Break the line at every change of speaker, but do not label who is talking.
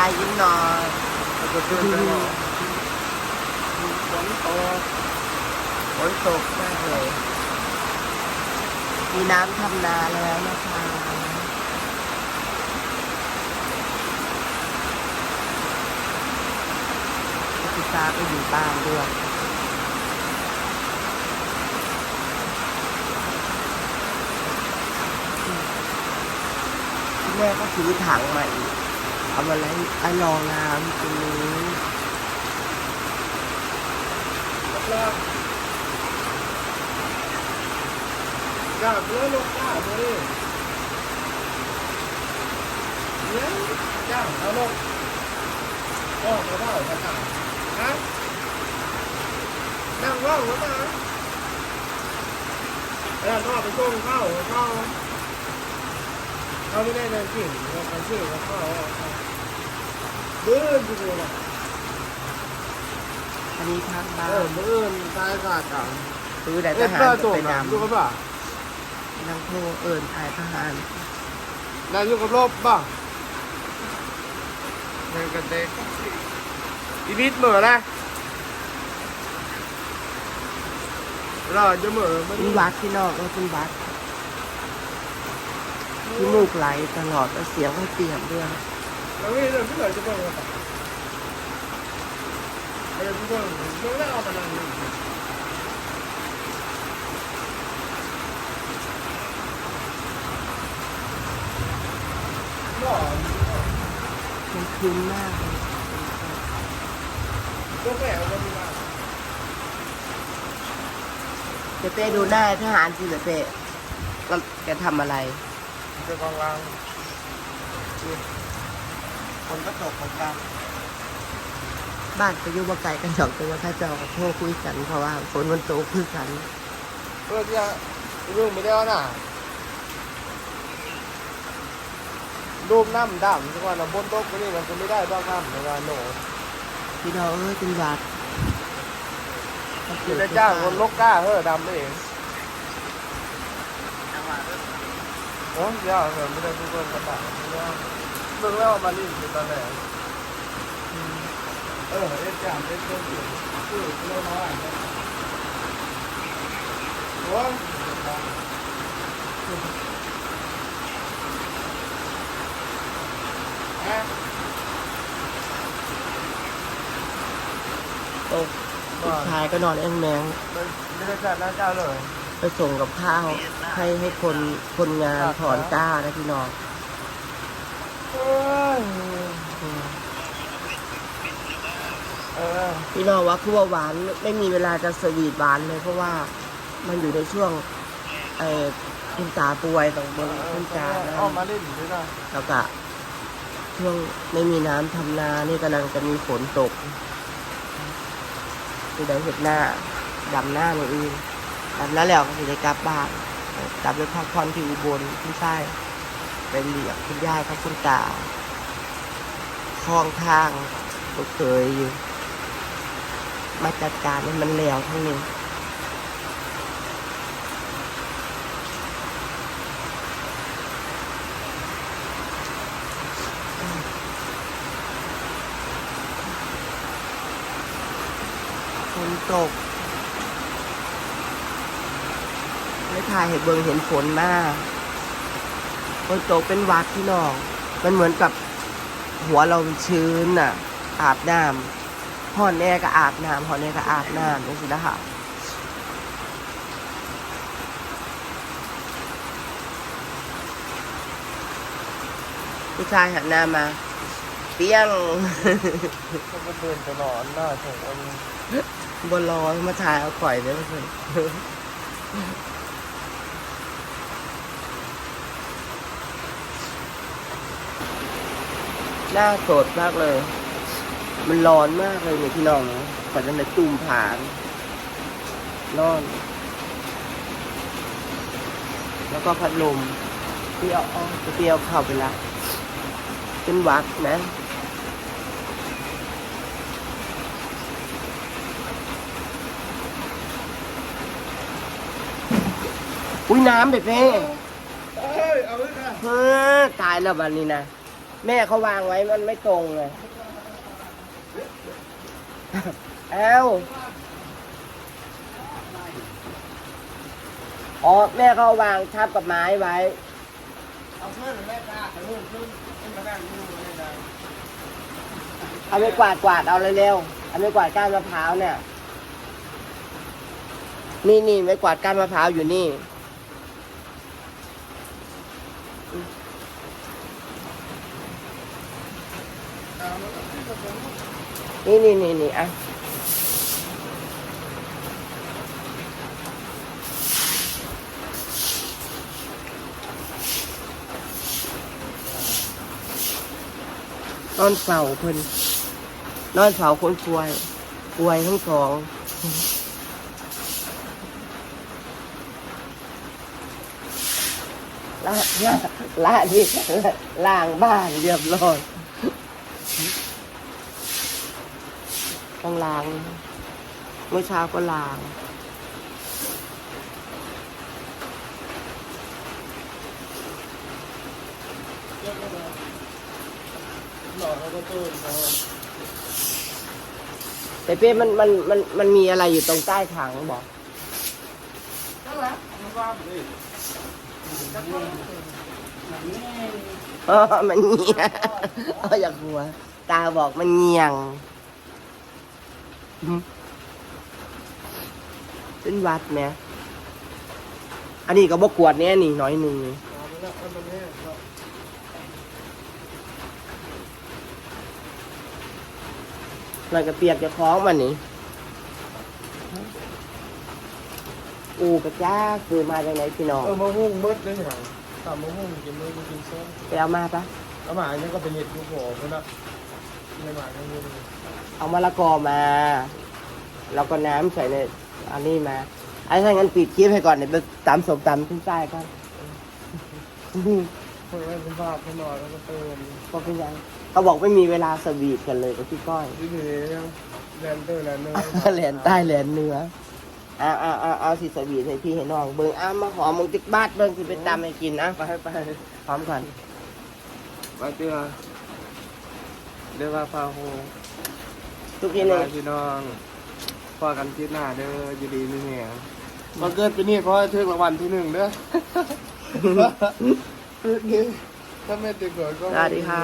ชายยิ้มหน่อยฝนตกฝนตกมากเลย มีน้ำทำนาแล้วนะคะพี่ตาก็อยู่บ้านด้วยแม่ก็ซื้อถังมาอีก เอามาไล้ไอ้รองน้ำตรงนี้
แล้วกเพื่อลูกกล้าตัวนี้เนี่ยจ้าเอาลงก็มาได้กระต่าฮะนั่งว่างหัวตาแล้วก็ไปส่งเข้าวข้า เขาไม่ได้เดินกินเราไปชื่อเขาเข้าเดินดูนะ
อันนี้ทางบ้า
เออนมืออื่นตายกาดจัง
ซื้อแต่ท
เอ็ด
หาร
ตัว
ไป
นะอยู่กับป่ะำ
นางโทเอิญทายทหาร
นายอยู่กับรบป่ะเดินกันเด็กอีบิดเหมือนะเราจะเหมือมัน
มีวัดที่นอกแล้วเป็นวัด ที่มูกไหลตลอดแล้วเสียงก็เปลี่ยนด้วย
เราไม่เดินไม่เลยจะเบิ่งกันป่ะเราจะเบิ่งเบิ่งแล้วเอามานั่งนี่บ่
มันคืนมากเลย
ก็แปลว่ามีบ้าง
เป้ดูหน้าทหารสิเดี๋ยวเป้ก็แกทำอะไร
จะกองวาง
คนก็ตกเหมือนกันบ้านก็อยู่บ่ไกลกันสองตัวถ้าเจอโทรคุยกันเพราะว่าฝนมันตกคือกัน
เพื่อที่จะรูปไม่ได้ว่าน่ะรูปน้ำดำทุกวันเราบนโต๊ะก็นี่มันจะไม่ได้ดอกน้ำในการโหน
พี่น้องเอ้ยเป็นวัด
คือได้จ้างคนลกกล้าเฮ้อดำเอง โอ้ยยากเลยไม่ได้ทุกคนกระต่ายไม่ได้เบิ่งแล้วมาลิ้นในตอนแรกเออเอ็ดจางเอ็ดเพิ่มอยู่คือเรื่องน้อยโอ้ยฮะ
ตกผู้ชายก็นอนแองแมง
ไม่ได้จัดหนะเจ้าเลย
ไปส่งกับข้าวให้ให้คนคนงานถอนก้านะพี่น้อง
เอ้ย
อืม
เออ
พี่น้องว่าคือว่าหวานไม่ไม่มีเวลาจะสวีทหวานเลยเพราะว่ามันอยู่ในช่วงเออคุณตาป่วยต้องเบิ่งคุณตานะ
ออกมาเล่นด้วยนะ
แล้วก็ช่วงไม่มีน้ำทำนานี่กำลังจะมีฝนตกคือได้เห็ดหน้าดำหน้ามืออื่ แล้วแล้วก็สิได้กลับบ้านกลับไปพักผ่อนที่อุบลที่ใต้ไปเหลียงคุณย่ากับคุณตาคลองทางก็เคยอยู่มาจัดการให้มันแล้วทั้งนี้ฝนตก ไม่ถ่ายเห็นเบิงเห็นฝนมากฝนตกเป็นหวัดที่นอง มันเหมือนกับหัวเรามันชื้นน่ะ อาบน้ำห่อนแอก็อาบน้ำห่อนแอก็อาบน้ำนี่สินะคะผู้ชายหันหน้ามา เปี้ยง
ก็มาเดินตลอดหน้าถึงอัน
บนรอมาถ่ายเอาข่อยเลยเพื่อน หน้าสดมากเลย มันร้อนมากเลยเนี่ยพี่น้องขอจะในตุ่มผานร้อน แล้วก็พัดลมที่เอาเอาจะเปียวเข้าไปละเป็นวัดนะอุ้ยน้ำเด็ดเพ่
เอ้ย เอาเลยนะ
เฮ้อตายแล้ววันนี้นะ แม่เขาวางไว้มันไม่ตรงเลยเอาอ๋อแม่เขาวางทับกับไม้ไว้
เอาเพื่อนแม่ตาเอาเพื่อนขึ้นขึ้นมานั่งดูเลยนะ
เอาไปกวาดกวาดเอาเร็วๆเอาไปกวาดก้านมะพร้าวเนี่ย นี่นี่ไม่กวาดก้านมะพร้าวอยู่นี่ นี่นี่นี่นี่อะนอนเฝ้าเพิ่นนอนเฝ้าคนป่วยป่วยทั้งสองละละละนี่ล่างบ้านเรียบร้อย ต้องล้าง เมื่อเช้าก็ล้าง
หลอกเขาก็ตื่นเขา
แต่เป้มันมันมันมันมีอะไรอยู่ตรงใต้ถังบอก
นั่นแหละมันว่าดิ
เออมันเงียเอออยากหัว ตาบอกมันเงียงเป็นวัดไหมอันนี้ก็บกวดเนี่ยนี่น้อยหนึ่ง
เอาไปแล้วเอาไปแล้ว
มันก็เปียกจะคล้องมันนี่อูกระจ้าคือมาจากไหนพี่น้อง
เออมะม่วงมืดเลยเหรอ ตามมะม่วงกินมืดกินส้ม
ไปเอามาปะ
แล้วหมาเนี่ยก็เป็นเห็ดลูกโป่งใช่ไหมไม่หมาทั้งนี้เลย
เอามะละกอมา แล้วก็น้ำใส่ในอันนี้มาไอ้ถ้างั้นปิดคลิปให้ก่อนเดี๋ยวไปตำสมตำขึ้นใต้ก่อน
เพื่อนเป็นภาพเขานอนแล้วก็ตื่น
ก็เป็นยังเขาบอกไม่มีเวลาสวีทกันเลยกับพี่ก้อย
ที่นี่ยังแลนเตอร์แลนเนอร์
แหลนใต้แหลนเหนือ เอาเอาเอาเอาสิสวีทให้พี่ให้น้องเบิ่งอ้ามาหอมมึงติกบาดเบิ่งสิไปตำให้กินนะ
ไปไป
พร้อมก่อน
ไปเตือเรียกว่าพาโฮ
ทุกทีหนึง
พี่น้องพอกันคิดหน้าเด้ออยู่ดีนี่เนี่ยมาเกิดปีนี้ขอให้ถึงรางวัลที่หนึ่งเด้อถ้าไม่ติดเกิดก็
สวัสดีค่ะ